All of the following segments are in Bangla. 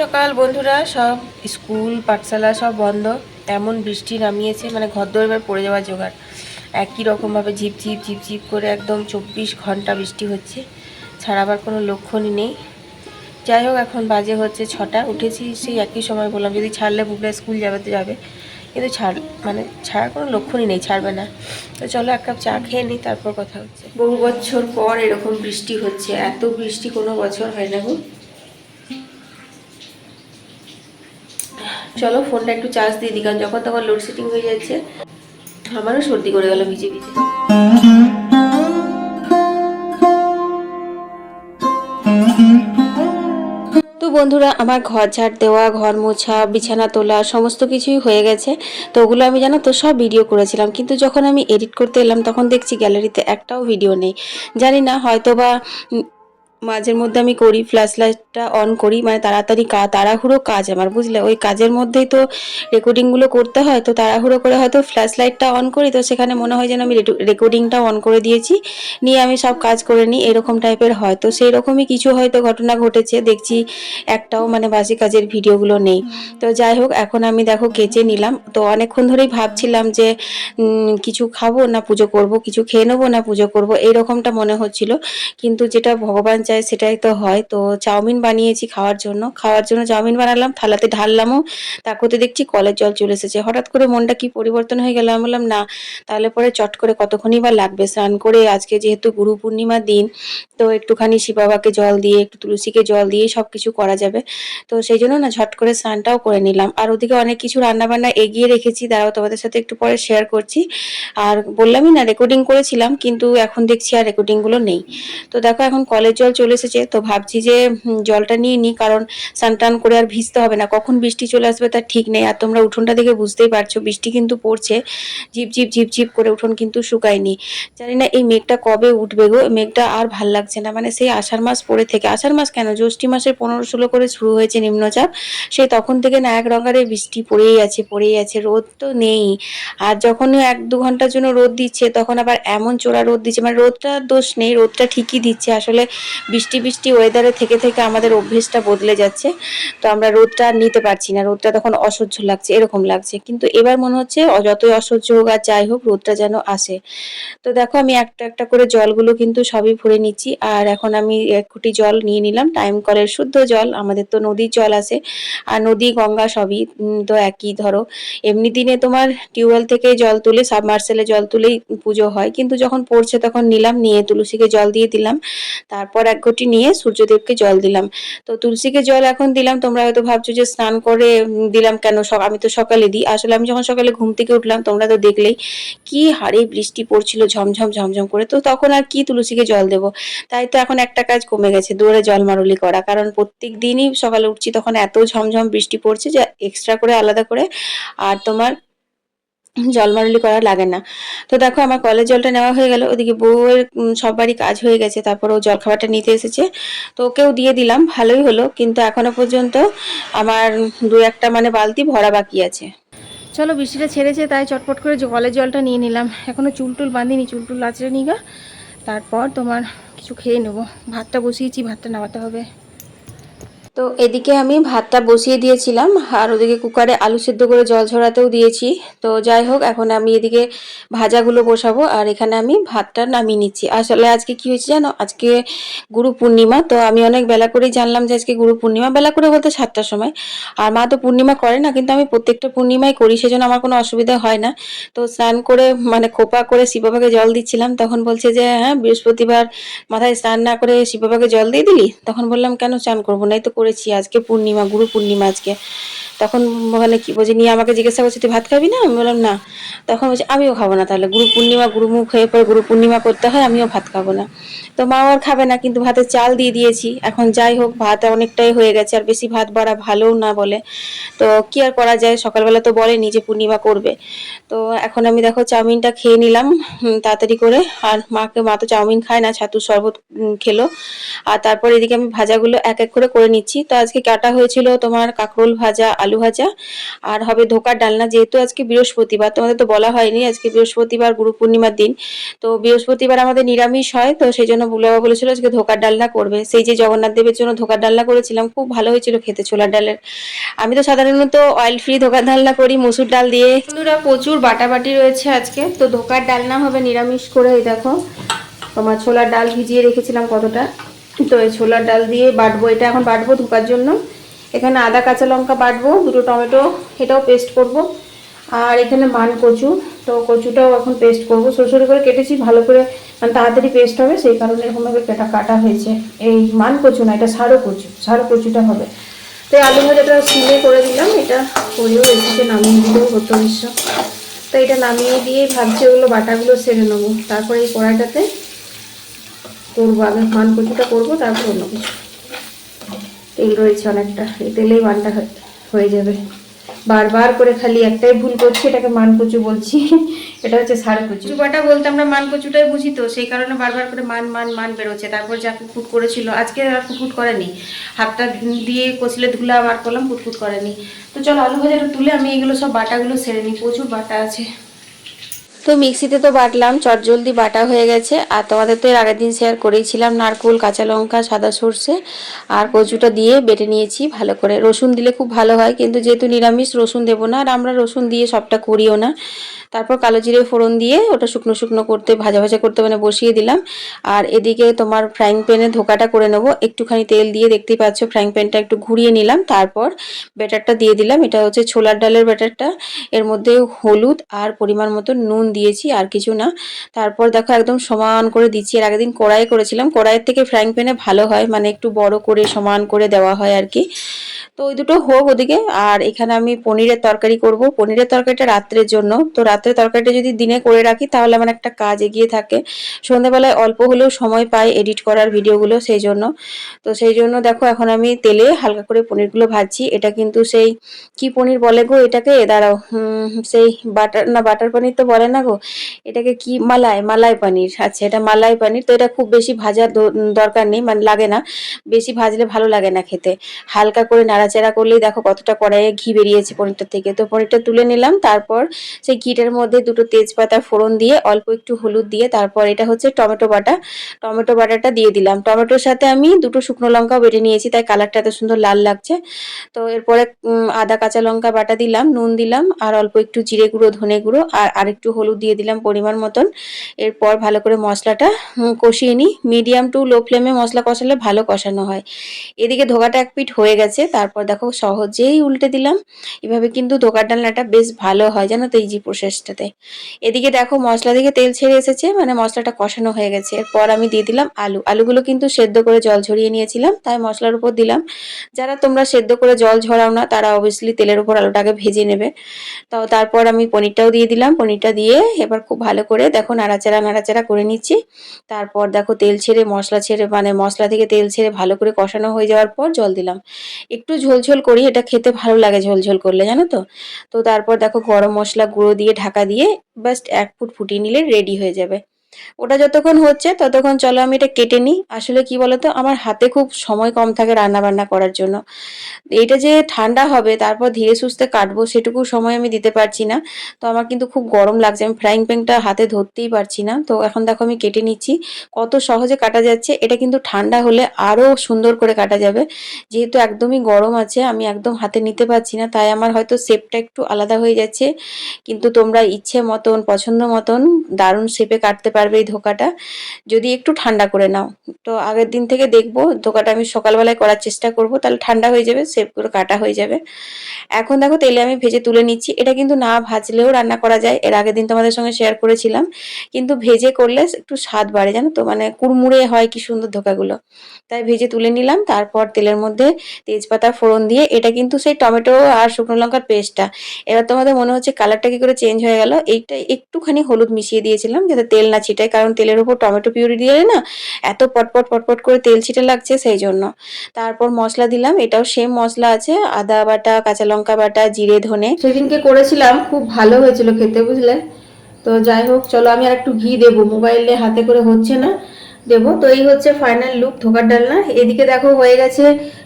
সকাল বন্ধুরা, সব স্কুল, পাঠশালা সব বন্ধ। এমন বৃষ্টি নামিয়েছে মানে ঘর এবার পড়ে যাওয়ার জোগাড়। একই রকমভাবে ঝিপ ঝিপ ঝিপ ঝিপ করে একদম চব্বিশ ঘণ্টা বৃষ্টি হচ্ছে, ছাড়াবার কোনো লক্ষণই নেই। যাই হোক, এখন বাজে হচ্ছে ছটা, উঠেছি সেই একই সময় বললাম, যদি ছাড়লে বুবলা স্কুল যাবে তো যাবে। কিন্তু ছাড় মানে ছাড়ার কোনো লক্ষণই নেই, ছাড়বে না। তো চলো এক কাপ চা খেয়ে নিই, তারপর কথা হচ্ছে। বহু বছর পর এরকম বৃষ্টি হচ্ছে, এত বৃষ্টি কোনো বছর হয় না গো। চলো ফোনটা একটু চার্জ দিয়ে দিই, কারণ যখন তখন লোডশেডিং হয়ে যাচ্ছে, আমারও সর্দি করে গেল ভিজে ভিজে। তো বন্ধুরা, আমার ঘর ঝাড় দেওয়া, ঘর মোছা, বিছানা তোলা, সমস্ত কিছুই হয়ে গেছে। তো ওগুলো আমি জানো তো, সব ভিডিও করেছিলাম। কিন্তু যখন আমি এডিট করতে এলাম, তখন দেখছি গ্যালারিতে একটাও ভিডিও নেই। জানি না হয়তো বা মাঝের মধ্যে আমি করি ফ্ল্যাশ লাইটটা অন করি মানে তাড়াতাড়ি কা, তাড়াহুড়ো কাজ আমার, বুঝলে? ওই কাজের মধ্যেই তো রেকর্ডিংগুলো করতে হয়, তো তাড়াহুড়ো করে হয়তো ফ্ল্যাশ লাইটটা অন করি, তো সেখানে মনে হয় যেন আমি রেকর্ডিংটা অন করে দিয়েছি, নিয়ে আমি সব কাজ করে নিই, এরকম টাইপের হয়। তো সেই রকমই কিছু হয়তো ঘটনা ঘটেছে, দেখছি একটাও মানে বাসি কাজের ভিডিওগুলো নেই। তো যাই হোক, এখন আমি দেখো কেচে নিলাম, তো অনেকক্ষণ ধরেই ভাবছিলাম যে কিছু খাব না পুজো করব, কিছু খেয়ে নেব না পুজো করব, এইরকমটা মনে হচ্ছিল। কিন্তু যেটা ভগবান চায় সেটাই তো হয়। তো চাউমিন বানিয়েছি খাওয়ার জন্য। খাওয়ার জন্য চাউমিন বানালাম, থালাতে ঢাললামও। তা করতে দেখছি কলের জল চলে এসেছে। হঠাৎ করে মনটা কি পরিবর্তন হয়ে গেল? আমি বললাম, না, তাহলে পরে চট করে কতক্ষণই বা লাগবে? স্নান করে আজকে যেহেতু গুরু পূর্ণিমার দিন, তো একটুখানি শিব বাবাকে জল দিয়ে, একটু তুলসীকে জল দিয়ে সব কিছু করা যাবে। তো সেই জন্য না ঝট করে স্নানটাও করে নিলাম। আর ওদিকে অনেক কিছু রান্নাবান্না এগিয়ে রেখেছি। দাঁড়াও, তোমাদের সাথে একটু পরে শেয়ার করছি। আর বললামই না রেকর্ডিং করেছিলাম, কিন্তু এখন দেখছি আর রেকর্ডিংগুলো নেই। তো দেখো, এখন কলের জল চলে এসেছে। তো ভাবছি যে জলটা নিয়ে নিই, কারণ স্নান টান করে আর ভিজতে হবে না। কখন বৃষ্টি চলে আসবে তার ঠিক নেই। আর তোমরা উঠোনটা দেখে বুঝতেই পারছ, বৃষ্টি কিন্তু পড়ছে। ঝিপ ঝিপ ঝিপ ঝিপ করে উঠোন কিন্তু শুকায়নি। জানি না এই মেঘটা কবে উঠবে গো? মেঘটা আর ভালো লাগছে না। মানে সেই আষাঢ় মাস পড়ে থেকে। আষাঢ় মাস কেন? জ্যৈষ্ঠী মাসের পনেরো ষোলো করে শুরু হয়েছে নিম্নচাপ। সেই তখন থেকে না এক রঙারে বৃষ্টি পড়েই আছে পড়েই আছে। রোদ তো নেই। আর যখন এক দু ঘণ্টার জন্য রোদ দিচ্ছে, তখন আবার এমন চোরা রোদ দিচ্ছে। মানে রোদটার দোষ নেই, রোদটা ঠিকই দিচ্ছে। আসলে বৃষ্টি বৃষ্টি ওয়েদারে থেকে থেকে আমাদের অভ্যেসটা বদলে যাচ্ছে। তো আমরা রোদটা আর নিতে পারছি না, রোদটা তখন অসহ্য লাগছে, এরকম লাগছে। কিন্তু এবার মনে হচ্ছে যতই অসহ্য হোক আর যাই হোক, রোদটা যেন আসে। তো দেখো আমি একটা একটা করে জলগুলো কিন্তু সবই ভরে নিচ্ছি। আর এখন আমি এক কোটি জল নিয়ে নিলাম টাইম কলের শুদ্ধ জল, আমাদের তো নদীর জল আছে। আর নদী, গঙ্গা সবই তো একই ধরো। এমনি দিনে তোমার টিউবওয়েল থেকে জল তুলে, সাবমার্সেলে জল তুলেই পুজো হয়। কিন্তু যখন পড়ছে তখন নিলাম, নিয়ে তুলসীকে জল দিয়ে দিলাম। তারপর এক ঘটি নিয়ে সূর্যদেবকে জল দিলাম। তো তুলসীকে জল এখন দিলাম, তোমরা হয়তো ভাবছ যে স্নান করে দিলাম কেন? আমি তো সকালে দিই। আসলে আমি যখন সকালে ঘুম থেকে উঠলাম, তোমরা তো দেখলেই কি হারে বৃষ্টি পড়ছিল, ঝমঝম ঝমঝম করে। তো তখন আর কি তুলসীকে জল দেবো? তাই তো এখন একটা কাজ কমে গেছে দৌড়ে জল মারুলি করা। কারণ প্রত্যেক দিনই সকালে উঠছি, তখন এত ঝমঝম বৃষ্টি পড়ছে যে এক্সট্রা করে আলাদা করে। আর তোমার জল মারুলি করা লাগে না। তো দেখো আমার কলের জলটা নেওয়া হয়ে গেল, ওদিকে বউয়ের সবারই কাজ হয়ে গেছে, তারপর ও জল খাবারটা নিতে এসেছে। তো ওকেও দিয়ে দিলাম, ভালোই হলো, কিন্তু এখনও পর্যন্ত আমার দু একটা মানে বালতি ভরা বাকি আছে। চলো বৃষ্টিটা ছেড়েছে, তাই চটপট করে কলের জলটা নিয়ে নিলাম। এখনও চুল টুল বাঁধিনি, চুল টুল আঁচড়ে নিগা তারপর তোমার কিছু খেয়ে নেব। ভাতটা বসিয়েছি, ভাতটা নামাতে হবে। তো এদিকে আমি ভাতটা বসিয়ে দিয়েছিলাম, আর ওদিকে কুকারে আলু সেদ্ধ করে জল ঝরাতেও দিয়েছি। তো যাই হোক, এখন আমি এদিকে ভাজাগুলো বসাবো, আর এখানে আমি ভাতটা নামিয়ে নিচ্ছি। আসলে আজকে কি হয়েছে জানো? আজকে গুরু পূর্ণিমা, তো আমি অনেক বেলা করেই জানলাম যে আজকে গুরু পূর্ণিমা, বেলা করে বলতে সাতটার সময়। আর মা তো পূর্ণিমা করে না, কিন্তু আমি প্রত্যেকটা পূর্ণিমাই করি, সেজন্য আমার কোনো অসুবিধা হয় না। তো স্নান করে মানে খোপা করে শিববাবাকে জল দিচ্ছিলাম, তখন বলছে যে হ্যাঁ বৃহস্পতিবার মাথায় স্নান না করে শিববাবাকে জল দিয়ে দিলি? তখন বললাম, কেন স্নান করব? না এই তো করেছি আজকে পূর্ণিমা, গুরু পূর্ণিমা আজকে। তখন মানে কি, বলছে, নিয়ে আমাকে জিজ্ঞাসা করছে, তুই ভাত খাবি না? আমি বললাম, না। তখন বলছে, আমিও খাব না তাহলে। গুরু পূর্ণিমা গুরুমুখ হয়ে পরে গুরু পূর্ণিমা করতে হয়, আমিও ভাত খাব না। তো মাও আর খাবে না, কিন্তু ভাতে চাল দিয়ে দিয়েছি। এখন যাই হোক, ভাত অনেকটাই হয়ে গেছে, আর বেশি ভাত বাড়া ভালোও না বলে। তো কি আর করা যায়, সকালবেলা তো বলেনি যে পূর্ণিমা করবে। তো এখন আমি দেখো চাউমিনটা খেয়ে নিলাম তাড়াতাড়ি করে। আর মাকে, মা তো চাউমিন খায় না, ছাতুর শরবত খেলো। আর তারপর এদিকে আমি ভাজাগুলো এক এক করে করে নিচ্ছি। নিচ্ছি তো আজকে কাটা হয়েছিল তোমার কাঁকরোল ভাজা, আলু ভাজা, আর হবে ধোকার ডালনা, যেহেতু আজকে বৃহস্পতিবার তোমাদের তো বলা হয়নি আজকে বৃহস্পতিবার গুরু পূর্ণিমার দিন। তো বৃহস্পতিবার আমাদের নিরামিষ হয়, তো সেই জন্য বুলাবা বলেছিল আজকে ধোকার ডালনা করবে। সেই যে জগন্নাথ দেবের জন্য ধোকার ডালনা করেছিলাম, খুব ভালো হয়েছিল খেতে ছোলার ডালের। আমি তো সাধারণত অয়েল ফ্রি ধোকার ডালনা করি, মুসুর ডাল দিয়ে। বন্ধুরা, প্রচুর বাটাবাটি রয়েছে আজকে, তো ধোকার ডালনা হবে নিরামিষ করে দেখো। তোমার ছোলার ডাল ভিজিয়ে রেখেছিলাম কতটা। তো এই ছোলার ডাল দিয়ে বাটবো। এটা এখন বাটবো ধোকার জন্য। এখানে আদা, কাঁচা লঙ্কা বাটবো, দুটো টমেটো, এটাও পেস্ট করব। আর এখানে মান কচু তো কচুটাও এখন পেস্ট করব। সরু করে কেটেছি, ভালো করে মানে তাড়াতাড়ি পেস্ট হবে, সেই কারণে এরকমভাবে কেটা কাটা হয়েছে। এই মান কচু না, এটা সারো কচু সারো কচুটা হবে। তো আলু ভাজাটা সিমে করে দিলাম, এটা করেও এসেছে নামিয়ে দিলেও হতো নিশ্চয় তো এটা নামিয়ে দিয়ে ভাবছি ওগুলো বাটাগুলো সেরে নেব। তারপরে এই কড়াইটাতে করব আগে মান কচুটা করব, তারপর অন্য কিছু। তেল রয়েছে অনেকটা, এই তেলেই মানটা হয়ে- যাবে। বারবার করে খালি একটাই ভুল করছি, এটাকে মান কচু বলছি। এটা হচ্ছে সার কচু। বাটা বলতে আমরা মান কচুটাই বুঝি তো, সেই কারণে বারবার করে মান মান মান বেরোচ্ছে। তারপর যা ফুটফুট করেছিল, আজকে আর ফুটফুট করেনি। হাতটা দিয়ে কচলে ধুলা বার করলাম ফুটফুট করেনি। তো চলো আলু ভাজাটা তুলে আমি এগুলো সব বাটাগুলো সেরে নিই। প্রচুর বাটা আছে। তো মিক্সিতে তো বাটলাম চটজলদি বাটা হয়ে গেছে। আর তোমাদের তো এর আগের দিন শেয়ার করেইছিলাম, নারকোল, কাঁচা লঙ্কা, সাদা সর্ষে আর কচুটা দিয়ে বেটে নিয়েছি ভালো করে। রসুন দিলে খুব ভালো হয়, কিন্তু যেহেতু নিরামিষ, রসুন দেবো না। আর আমরা রসুন দিয়ে সবটা করিও না। তারপর কালো জিরে ফোড়ন দিয়ে ওটা শুকনো শুকনো করতে, ভাজা ভাজা করতে মানে বসিয়ে দিলাম। আর এদিকে তোমার ফ্রাইং প্যানে ধোকাটা করে নেব। একটুখানি তেল দিয়ে দেখতেই পাচ্ছ ফ্রাইং প্যানটা একটু ঘুরিয়ে নিলাম। তারপর ব্যাটারটা দিয়ে দিলাম। এটা হচ্ছে ছোলার ডালের ব্যাটারটা। এর মধ্যে হলুদ আর পরিমাণ মতো নুন দিয়েছি, আর কিছু না। তারপর দেখো একদম সমান করে দিচ্ছি। এর আগের দিন কড়াই করেছিলাম। কড়াইয়ের থেকে ফ্রাইং প্যানে ভালো হয় মানে একটু বড় করে, সমান করে দেওয়া হয় আর কি। তো ওই দুটো হোক ওদিকে। আর এখানে আমি পনিরের তরকারি করব। পনিরের তরকারিটা রাত্রের জন্য। তো রাত্রের তরকারিটা যদি দিনে করে রাখি, তাহলে আমার একটা কাজ এগিয়ে থাকে। সন্ধ্যাবেলায় অল্প হলেও সময় পাই এডিট করার ভিডিওগুলো সেই জন্য তো সেই জন্য দেখো, এখন আমি তেলে হালকা করে পনিরগুলো ভাজছি। এটা কিন্তু সেই, কি পনির বলে গো এটাকে? দাঁড়াও সেই বাটার, না বাটার পনির তো বলে না গো? এটাকে কি? মালাই মালাই পনির। আচ্ছা এটা মালাই পনির। তো এটা খুব বেশি ভাজার দরকার নেই মানে লাগে না। বেশি ভাজলে ভালো লাগে না খেতে। হালকা করে নাড়াচাড়া করলেই দেখো কতটা কড়াইয়ে ঘি বেরিয়েছে পনিরটা থেকে। তো পনিরটা তুলে নিলাম, তারপর সেই ঘিটার মধ্যে দুটো তেজপাতা ফোড়ন দিয়ে, অল্প একটু হলুদ দিয়ে, তারপর এটা হচ্ছে টমেটো বাটা। টমেটো বাটাটা দিয়ে দিলাম। টমেটোর সাথে আমি দুটো শুকনো লঙ্কাও বেটে নিয়েছি, তাই কালারটা এত সুন্দর লাল লাগছে। তো এরপরে আদা, কাঁচা লঙ্কা বাটা দিলাম, নুন দিলাম, আর অল্প একটু জিরে গুঁড়ো, ধনে গুঁড়ো, আর আরেকটু হলুদ দিয়ে দিলাম পরিমাণ মতন। এরপর ভালো করে মশলাটা কষিয়ে নিই। মিডিয়াম টু লো ফ্লেমে মশলা কষালে ভালো কষানো হয়। এদিকে ধোকাটা এক পিঠ হয়ে গেছে, তারপর দেখো সহজেই উল্টে দিলাম। এভাবে কিন্তু ধোকার ডালনাটা বেশ ভালো হয়, জানো তো ইজি প্রসেসটাতে এদিকে দেখো মশলা থেকে তেল ছেড়ে এসেছে মানে মশলাটা কষানো হয়ে গেছে। এরপর আমি দিয়ে দিলাম আলু। আলুগুলো কিন্তু সেদ্ধ করে জল ঝরিয়ে নিয়েছিলাম, তাই মশলার উপর দিলাম। যারা তোমরা সেদ্ধ করে জল ঝরাও না, তারা অবভিয়াসলি তেলের উপর আলুটাকে ভেজে নেবে। তো তারপর আমি পনিরটাও দিয়ে দিলাম। পনিরটা দিয়ে এবার খুব ভালো করে দেখো নাড়াচাড়া নাড়াচাড়া করে নিচ্ছি। তারপর দেখো তেল ছেড়ে, মশলা ছেড়ে মানে মশলা থেকে তেল ছেড়ে ভালো করে কষানো হয়ে যাওয়ার পর জল দিলাম। একটু ঝোলঝোল করি, এটা খেতে ভালো লাগে ঝোলঝোল করলে, জানো তো? তো তারপর দেখো গরম মশলা গুঁড়ো দিয়ে ঢাকা দিয়ে জাস্ট এক ফুট ফুটিয়ে নিলে রেডি হয়ে যাবে। ওটা যতক্ষণ হচ্ছে, ততক্ষণ চলো আমি এটা কেটে নিই। আসলে কি বলতো, আমার হাতে খুব সময় কম থাকে রান্না বান্না করার জন্য। এটা যে ঠান্ডা হবে, তারপর ধীরে সুস্থে কাটবো, সেটুকু সময় আমি দিতে পারছি না। তো আমার কিন্তু খুব গরম লাগছে, আমি ফ্রাইং প্যানটা হাতে ধরতেই পারছি না। তো এখন দেখো আমি কেটে নিচ্ছি। কত সহজে কাটা যাচ্ছে, এটা কিন্তু ঠান্ডা হলে আরও সুন্দর করে কাটা যাবে। যেহেতু একদমই গরম আছে, আমি একদম হাতে নিতে পারছি না, তাই আমার হয়তো শেপটা একটু আলাদা হয়ে যাচ্ছে। কিন্তু তোমরা ইচ্ছে মতন, পছন্দ মতন দারুণ শেপে কাটতে পারবে এই ধোকাটা। যদি একটু ঠান্ডা করে নাও। তো আগের দিন থেকে দেখব, ধোকাটা আমি সকালবেলায় করার চেষ্টা করব, তাহলে ঠান্ডা হয়ে যাবে করে কাটা হয়ে যাবে। এখন দেখো তেলে আমি ভেজে তুলে নিচ্ছি। এটা কিন্তু না ভাজলেও রান্না করা যায়, এর আগের দিন তোমাদের সঙ্গে শেয়ার করেছিলাম। কিন্তু ভেজে করলে একটু স্বাদ বাড়ে, জানো তো? মানে কুড়মুড়ে হয় কি সুন্দর ধোকাগুলো। তাই ভেজে তুলে নিলাম, তারপর তেলের মধ্যে তেজপাতা ফোড়ন দিয়ে, এটা কিন্তু সেই টমেটো আর শুকনো লঙ্কার পেস্টটা। এবার তোমাদের মনে হচ্ছে কালারটা কি করে চেঞ্জ হয়ে গেল? এইটা একটুখানি হলুদ মিশিয়ে দিয়েছিলাম, যাতে তেল না ছিটায়, কারণ তেলের উপর টমেটো পিউরি দিয়ে না এত পটপট পটপট করে তেল ছিটে লাগছে সেই জন্য। তারপর মশলা দিলাম, এটাও সেম মশলা আছে, আদা বাটা, কাঁচা লঙ্কা বাটা, জিরে, ধনে। সেদিনকে করেছিলাম, খুব ভালো হয়েছিল খেতে, বুঝলে? তো যাই হোক, চলো আমি আর একটু ঘি দেবো মোবাইলে হাতে করে হচ্ছে না, দেবো। তো এই হচ্ছে ফাইনাল লুক ধোকার ডালনা। এদিকে দেখো হয়ে গেছে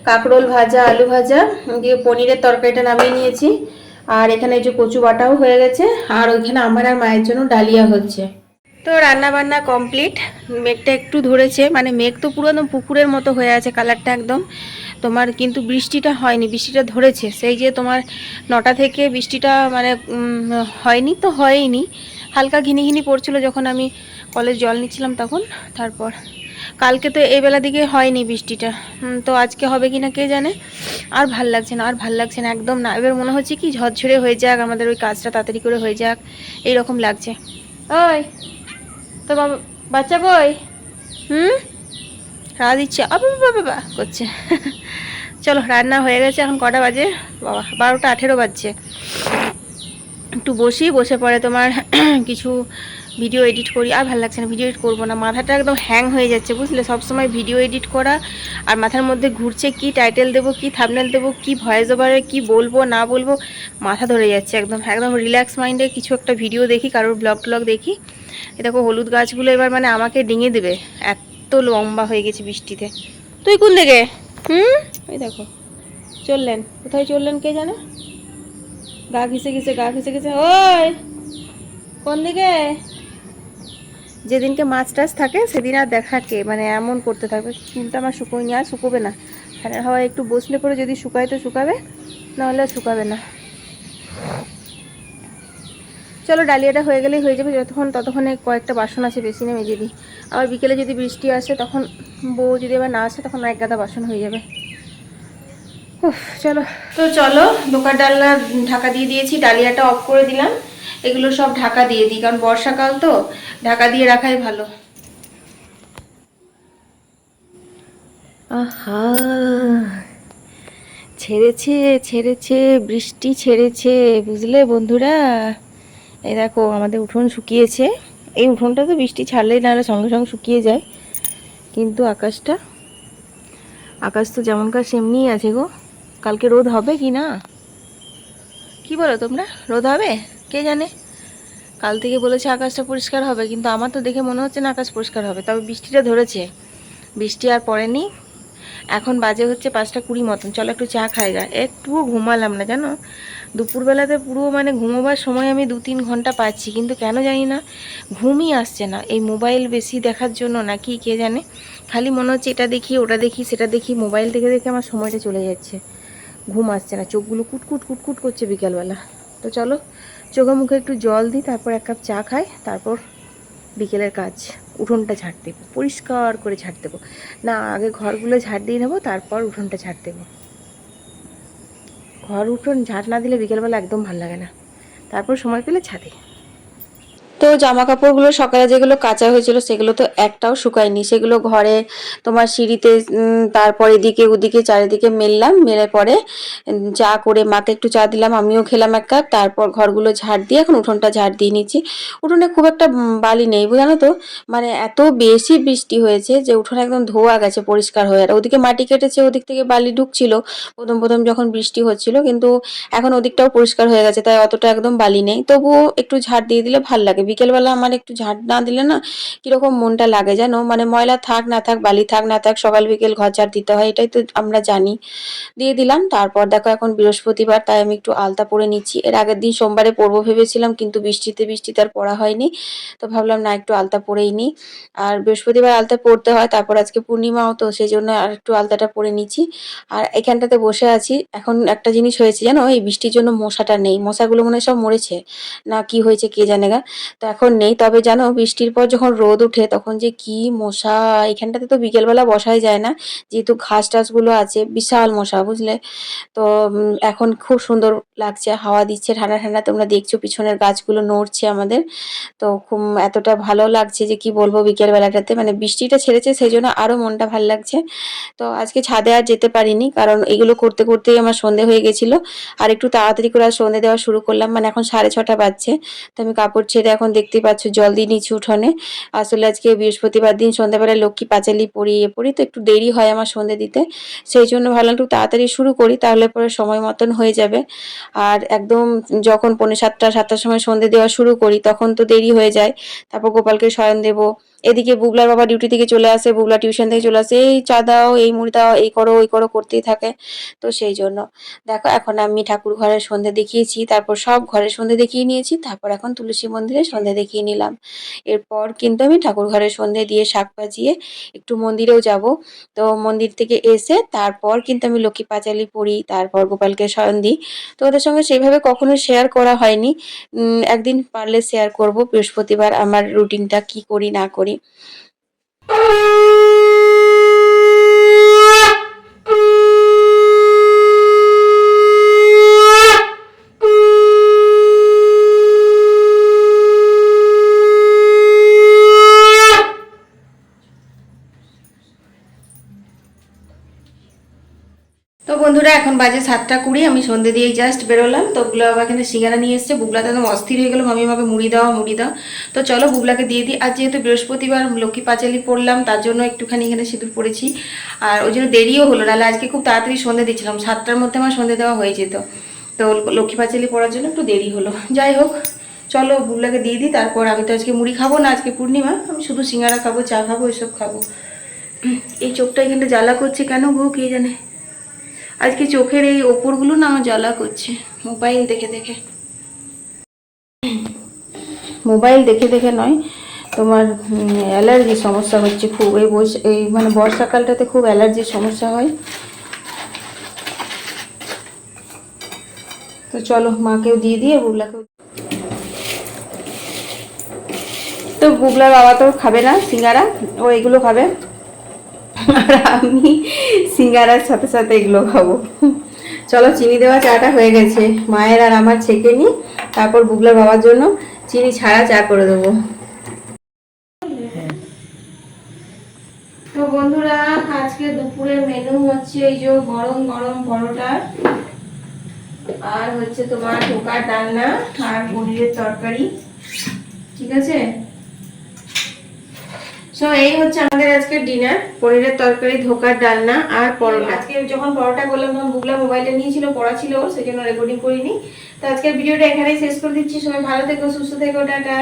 কাঁকরোল ভাজা, আলু ভাজা, দিয়ে পনিরের তরকারিটা নামিয়ে নিয়েছি। আর এখানে যে কচু বাটাও হয়ে গেছে, আর ওইখানে আমার আর মায়ের জন্য ডালিয়া হচ্ছে। তো রান্না বান্না কমপ্লিট মেঘটা একটু ধরেছে মানে মেঘ তো পুরো একদম পুকুরের মতো হয়ে আছে কালারটা একদম। তোমার কিন্তু বৃষ্টিটা হয়নি, বৃষ্টিটা ধরেছে। সেই যে তোমার নটা থেকে বৃষ্টিটা মানে হয়নি তো হয়নি। হালকা ঘিনি ঘিনি পড়ছিল যখন আমি কলেজ জল নিচ্ছিলাম তখন। তারপর কালকে তো এই বেলা দিকে হয়নি বৃষ্টিটা। তো আজকে হবে কি না কে জানে? আর ভালো লাগছে না, আর ভালো লাগছে না, একদম না। এবার মনে হচ্ছে কি ঝরঝরে হয়ে যাক, আমাদের ওই কাজটা তাড়াতাড়ি করে হয়ে যাক। এইরকম লাগছে। ওই তো বাবা, বাচ্চা বই হুম? রা দিচ্ছে। আবা বাবা বাবা, করছে। চলো, রান্না হয়ে গেছে, এখন কটা বাজে? বাবা, বারোটা আঠেরো বাজছে। একটু বসি, বসে পরে তোমার কিছু ভিডিও এডিট করি, আর ভালো লাগছে না ভিডিও এডিট করব না। মাথাটা একদম হ্যাং হয়ে যাচ্ছে, বুঝলে? সবসময় ভিডিও এডিট করা, আর মাথার মধ্যে ঘুরছে কি টাইটেল দেবো, কি থাবনেল দেবো, কি ভয়েস ওভারে কি বলব, না বলব, মাথা ধরে যাচ্ছে একদম। একদম রিল্যাক্স মাইন্ডে কিছু একটা ভিডিও দেখি, কারোর ব্লগ ট্লগ দেখি। দেখো, হলুদ গাছগুলো এবার মানে আমাকে ডিঙে দেবে। এত লম্বা হয়ে গেছে বৃষ্টিতে। তুই কোন দিকে? হুম? ওই দেখো, চললেন। কোথায় চললেন কে জানে? গা ঘিসে ঘিসে গা ঘিসে ঘিসে ওই! কোন দিকে? যেদিনকে মাছ টাছ থাকে, সেদিন আর দেখা কে মানে এমন করতে থাকবে। চুলটা আমার শুকোয়নি আর শুকোবে না। ফ্যানের হাওয়ায় একটু বসলে পরে যদি শুকায় তো শুকাবে, নাহলে শুকাবে না। চলো, ডালিয়াটা হয়ে গেলেই হয়ে যাবে। যতক্ষণ ততক্ষণে কয়েকটা বাসন আছে বেশি নেমে যদি আবার বিকেলে যদি বৃষ্টি আসে, তখন বউ যদি আবার না আসে, তখন এক গাদা বাসন হয়ে যাবে। চলো। তো চলো দোকান ডালনা ঢাকা দিয়ে দিয়েছি, ডালিয়াটা অফ করে দিলাম। এগুলো সব ঢাকা দিয়ে দিই, কারণ বর্ষাকাল তো, ঢাকা দিয়ে রাখাই ভালো। ছেড়েছে ছেড়েছে, বৃষ্টি ছেড়েছে, বুঝলে বন্ধুরা? এই দেখো, আমাদের উঠোন শুকিয়েছে। এই উঠোনটা তো বৃষ্টি ছাড়লেই নাহলে সঙ্গে সঙ্গে শুকিয়ে যায়, কিন্তু আকাশটা, আকাশ তো যেমনকার সেমনিই আছে গো। কালকে রোদ হবে কি না? কি বলো তোমরা? রোদ হবে? কে জানে? কাল থেকে বলেছে আকাশটা পরিষ্কার হবে, কিন্তু আমার তো দেখে মনে হচ্ছে না আকাশ পরিষ্কার হবে। তবে বৃষ্টিটা ধরেছে। বৃষ্টি আর পড়েনি। এখন বাজে হচ্ছে পাঁচটা কুড়ি মতন। চলো একটু চা খাই গা। একটুও ঘুমালাম না, জানো? দুপুরবেলাতে পুরো মানে ঘুমোবার সময় আমি দু তিন ঘণ্টা পাচ্ছি, কিন্তু কেন জানি না, ঘুমই আসছে না। এই মোবাইল বেশি দেখার জন্য নাকি কে জানে? খালি মনে হচ্ছে এটা দেখি, ওটা দেখি, সেটা দেখি, মোবাইল দেখে দেখে আমার সময়টা চলে যাচ্ছে। ঘুম আসছে না, চোখগুলো কুটকুট কুটকুট করছে বিকালবেলা। তো চলো চোখে মুখে একটু জল দিই, তারপর এক কাপ চা খাই, তারপর বিকেলের কাজ, উঠোনটা ঝাড় দেবো, পরিষ্কার করে ঝাড় দেবো। না, আগে ঘরগুলো ঝাড় দিয়ে নেব, তারপর উঠোনটা ঝাড় দেবো। ঘর, উঠোন ঝাড় না দিলে বিকেলবেলা একদম ভালো লাগে না। তারপর সময় পেলে ছাদে তো জামা কাপড়গুলো সকালে যেগুলো কাঁচা হয়েছিল সেগুলো তো একটাও শুকায়নি। সেগুলো ঘরে তোমার সিঁড়িতে তারপর এদিকে ওদিকে চারিদিকে মেললাম মেলে পরে চা করে মাকে একটু চা দিলাম, আমিও খেলাম এক কাপ, তারপর ঘরগুলো ঝাড় দিয়ে, এখন উঠোনটা ঝাড় দিয়ে নিচ্ছি। উঠোনে খুব একটা বালি নেই জানো তো? মানে এত বেশি বৃষ্টি হয়েছে যে উঠোনে একদম ধোয়া গেছে পরিষ্কার হয়ে। আর ওদিকে মাটি কেটেছে, ওদিক থেকে বালি ঢুকছিল, প্রথম প্রথম যখন বৃষ্টি হচ্ছিল, কিন্তু এখন ওদিকটাও পরিষ্কার হয়ে গেছে, তাই অতটা একদম বালি নেই। তবুও একটু ঝাড় দিয়ে দিলে ভালো লাগে বিকেলবেলা আমার একটু ঝাড় না দিলে না কীরকম মনটা লাগে জানো? মানে ময়লা থাক না থাক, বালি থাক না থাক, সকাল বিকেল ঘর ঝাড় দিতে হয়, এটাই তো আমরা জানি। দিয়ে দিলাম, তারপর দেখো এখন বৃহস্পতিবার, তাই আমি একটু আলতা পরে নিচ্ছি। এর আগের দিন সোমবারে পরবো ভেবেছিলাম, কিন্তু বৃষ্টিতে বৃষ্টিতে আর পড়া হয়নি, তো ভাবলাম না একটু আলতা পরেই নিই। আর বৃহস্পতিবার আলতা পরতে হয়, তারপর আজকে পূর্ণিমাও, তো সেই জন্য আর একটু আলতাটা পরে নিচ্ছি। আর এখানটাতে বসে আছি, এখন একটা জিনিস হয়েছে জানো, এই বৃষ্টির জন্য মশাটা নেই। মশাগুলো মনে সব মরেছে, না কি হয়েছে কে জানে গা। তো এখন নেই। তবে জানো, বৃষ্টির পর যখন রোদ ওঠে, তখন যে কি মশা, এখানটাতে তো বিকেলবেলা বসাই যায় না। যেহেতু ঘাস টাসগুলো আছে, বিশাল মশা, বুঝলে? তো এখন খুব সুন্দর লাগছে। হাওয়া দিচ্ছে, ঠান্ডা ঠান্ডা, তোমরা দেখছ পিছনের গাছগুলো নড়ছে আমাদের। তো খুব, এতটা ভালো লাগছে যে কি বলব বিকেল বেলাটাতে মানে বৃষ্টিটা ছেড়েছে সেই জন্য আরও মনটা ভালো লাগছে। তো আজকে ছাদে আর যেতে পারিনি, কারণ এগুলো করতে করতেই আমার সন্ধে হয়ে গেছিল। আর একটু তাড়াতাড়ি করে আর সন্ধে দেওয়া শুরু করলাম। মানে এখন সাড়ে ছটা বাজছে। তো আমি কাপড় ছেড়ে এখন দেখতে পাচ্ছ জল দিয়ে নিচু উঠোনে। আসলে আজকে বৃহস্পতিবার দিন, সন্ধ্যাবেলা লক্ষ্মী পাঁচালি পড়ি এ পড়ি, তো একটু দেরি হয় আমার সন্ধে দিতে। সেই জন্য ভালো একটু তাড়াতাড়ি শুরু করি, তাহলে পরে সময় মতন হয়ে যাবে। আর একদম যখন পৌনে সাতটা, সাতটার সময় সন্ধে দেওয়া শুরু করি, তখন তো দেরি হয়ে যায়। তারপর গোপালকে শয়ন দেবো এদিকে বুগলার বাবা ডিউটি থেকে চলে আসে বুগলা টিউশন থেকে চলে আসে, এই চা দাও, এই মুড়ি দাও, এই করো, ওই করো, করতেই থাকে। তো সেই জন্য। দেখো, এখন আমি ঠাকুর ঘরের সন্ধে দেখিয়েছি, তারপর সব ঘরের সন্ধে দেখিয়ে নিয়েছি, তারপর এখন তুলসী মন্দিরে সন্ধে দেখিয়ে নিলাম। এরপর কিন্তু আমি ঠাকুর ঘরের সন্ধে দিয়ে শাক বাজিয়ে একটু মন্দিরেও যাব। তো মন্দির থেকে এসে তারপর কিন্তু আমি লক্ষ্মী পাঁচালি পড়ি, তারপর গোপালকে শয়ন দিই। তো ওদের সঙ্গে সেইভাবে কখনো শেয়ার করা হয়নি। একদিন পারলে শেয়ার করব, বৃহস্পতিবার আমার রুটিনটা কি করি, না করি। Bye. এখন বাজে সাতটা কুড়ি, আমি সন্ধে দিয়ে জাস্ট বেরোলাম। তো বুগলা বাবা এখানে সিঙ্গারা নিয়ে এসছে। বুগলাতে একদম অস্থির হয়ে গেলো, মামি, আমাকে মুড়ি দাও মুড়ি দাও। তো চলো বুগলাকে দিয়ে দিই। আর যেহেতু বৃহস্পতিবার লক্ষ্মী পাঁচালি পড়লাম, তার জন্য একটুখানি এখানে সিঁদুর পড়েছি। আর ওই জন্য দেরিও হলো নাহলে আজকে খুব তাড়াতাড়ি সন্ধে দিচ্ছিলাম। সাতটার মধ্যে আমার সন্ধে দেওয়া হয়ে যেত। তো লক্ষ্মী পাঁচালি পড়ার জন্য একটু দেরি হলো। যাই হোক, চলো বুগলাকে দিয়ে দিই। তারপর আমি তো আজকে মুড়ি খাব না, আজকে পূর্ণিমা। আমি শুধু সিঙ্গারা খাব, চা খাব, এসব খাব। এই চোখটা এখানটা জ্বালা করছে কেন গো, কে জানে? আজকে চোখের এই ওপরগুলো না আমার জ্বালা করছে। মোবাইল দেখে দেখে। মোবাইল দেখে দেখে নয়, তোমার অ্যালার্জি সমস্যা হচ্ছে খুব। এই এই মানে বর্ষাকালটাতে খুব অ্যালার্জির সমস্যা হয়। তো চলো, মাকেও দিয়ে দিয়ে বুগলাকেও তো বুগলার বাবা তো খাবে না, সিঙ্গারা, ও এগুলো খাবে। আর আমি সিঙ্গারার সাথে সাথে এগুলো খাব। চলো, চিনি দেওয়া চাটা হয়ে গেছে। মায়ের আর আমার ছেঁকে নিই, তারপর বুগলার বাবার জন্য চিনি ছাড়া চা করে দেবো। তো বন্ধুরা, আজকে দুপুরের মেনু হচ্ছে এই যে গরম গরম পরোটা আর হচ্ছে তোমার ঢোকার ডালনা আর পনিরের তরকারি। ঠিক আছে? সো এই হচ্ছে আমাদের আজকে ডিনার পনিরের তরকারি, ধোকার ডালনা আর পরোটা। আজকে যখন পরোটা করলাম, তখন বুগলা মোবাইলটা নিয়েছিল, পড়া ছিল সেই জন্য রেকর্ডিং করিনি। তো আজকের ভিডিওটা এখানেই শেষ করে দিচ্ছি। সবাই ভালো থেকো, সুস্থ থেকো, টাটা।